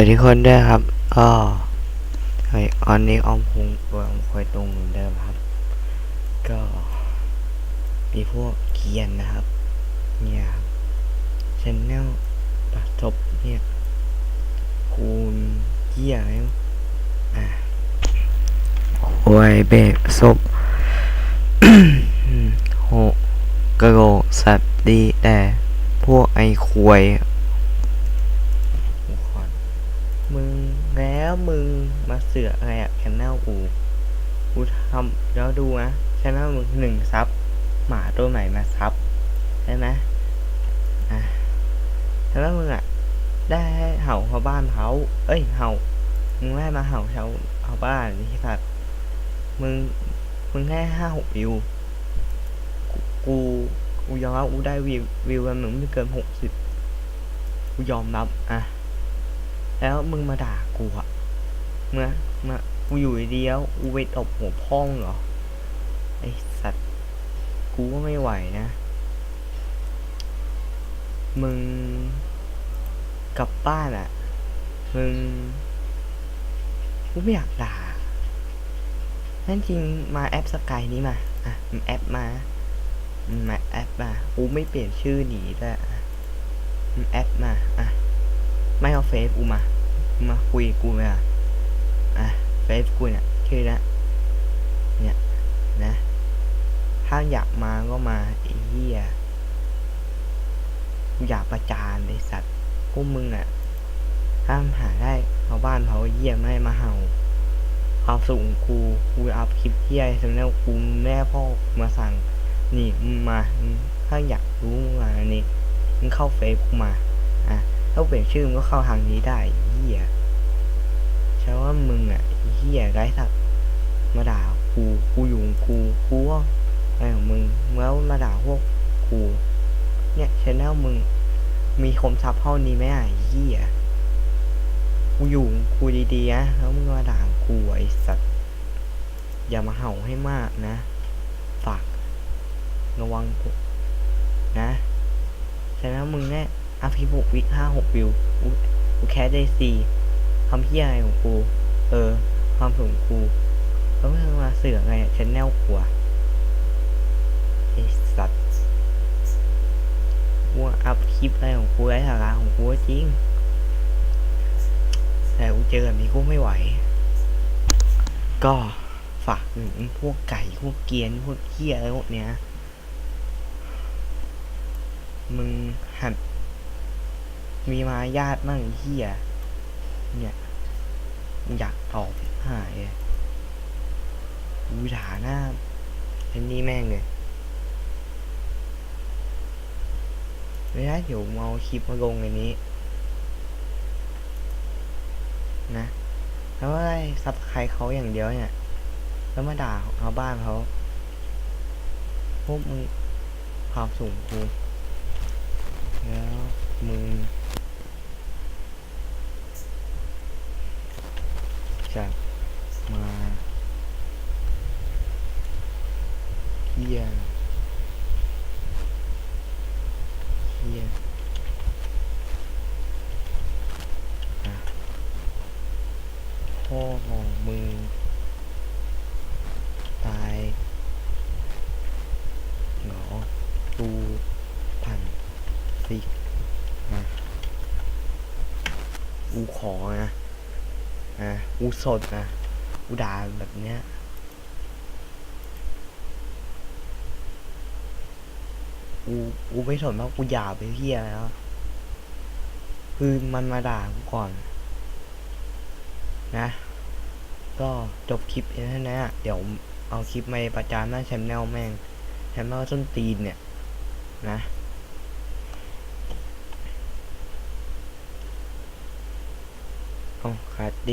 วัสดีทุกคนด้วยครับก็เฮ้ยออนนี้ออมคงตัวออมคอยตรงเหมือนเดิมครับ ก็ มีพวกเกียนนะครับ เนี่ยชแนลปัดจบเนี่ยคูณเกียอะไรวะอะโอ้ยเบรกศพโหกระโหลกสัตว์ดีแต่พวกไอ้ควย มึงแล้วมึงมาเสือกอะไรอะแคนแนลกูกูทำแล้วดูนะแชแนลมึงหนึ่งซับหมาตัวใหม่มาซับใช่ไหมอะแล้วมึงอะได้เห่าชาวบ้านเขาเอ้ยเห่ามึงได้มาเห่าชาวชาวบ้านนี่สัตว์มึงมึงแค่ห้าหกวิวกูกูยอมรับกูได้วิววิวมันไม่เกินหกสิบกูยอมรับอะ แล้วมึงมาด่ากูอะเมื่อเมื่อกูอยู่เดีๆแล้วกูไปตบหัวพ่องเหรอไอสัตว์กูก็ไม่ไหวนะ มึงกลับบ้านอะมึงกูไม่อยากด่านั่นจริงมาแอปสกายนี้มา อะแอปมา มาแอปมา กูไม่เปลี่ยนชื่อหนีด้วยอะแอปมา อะ ไม่เอาเฟซกูมามาคุยกูเลยอะอะเฟซกูเนี่ยชื่อละเนี่ยนะถ้าอยากมาก็มาไอ้เหี้ยอยากประจานไอสัตว์พวกมึงอะห้ามหาได้ชาวบ้านเขาเยี่ยไม่ให้มาเห่าความสุขของกูกูอัพคลิปเที่ยสำนักกูแม่พ่อมาสั่ง นี่มึงมาถ้าอยากรู้มึงมาอันนี้มึงเข้าเฟซกูมา ถ้าเปลี่ยนชื่อมึงก็เข้าทางนี้ได้เหี้ยใช่ว่ามึงอะเหี้ยไร้สัตว์มาด่ากูกูอยู่งกูกูว่าอะไรของมึงแล้วมาด่าพวกกูเนี่ยชแนลมึง มีคมซับเท่านี้ไหมอะเหี้ยกูอยู่งกูดีๆนะแล้วมึงมาด่ากูไอ้สัตว์อย่ามาเห่าให้มากนะฝากระวังกูนะฉะนั้นมึงเนี่ย อาพีหกวิห้าหกวิวกูแค่ได้สี่ทำเพี้ยอะไรของกู เออ ความสูงกูแล้วมึงมาเสือกไงอะชแนลกูอะไอ้สัตว์กูอัพคลิปอะไรของกูไร้สาระของกูจริง แต่กูเจอแบบนี้กูไม่ไหว ก็ฝากถึงพวกไก่พวกเกียนพวกเกี้ยอะไรพวกเนี้ย มึงหัด มีมายาทมั่งไอ้เฮียเนี่ยอยากตอบหายอะกูด่าหน้าไอ้นี่แม่งเลยไม่ได้เดี๋ยวเอาคลิปมาลงในนี้ นะแล้วว่าได้ซับใครเขาอย่างเดียวเนี่ย แล้วมาด่าชาบ้านเขาพวกมึงความสูงกูแล้ว มึงจะมาเฮียเฮียพ่อของมึง ตายเหงอดูผ่านสิมา กูขอนะอะกูสดนะกูด่าแบบเนี้ยกูกูไม่สนว่ากูหยาบไปเฮียแล้ว คือมันมาด่ากูก่อน นะ ก็จบคลิปแค่นั้นนะเดี๋ยวเอาคลิปมาประจานหน้าแชมแนลแม่งแชมแนลส้นตีนเนี่ย นะ เอาขาดดิ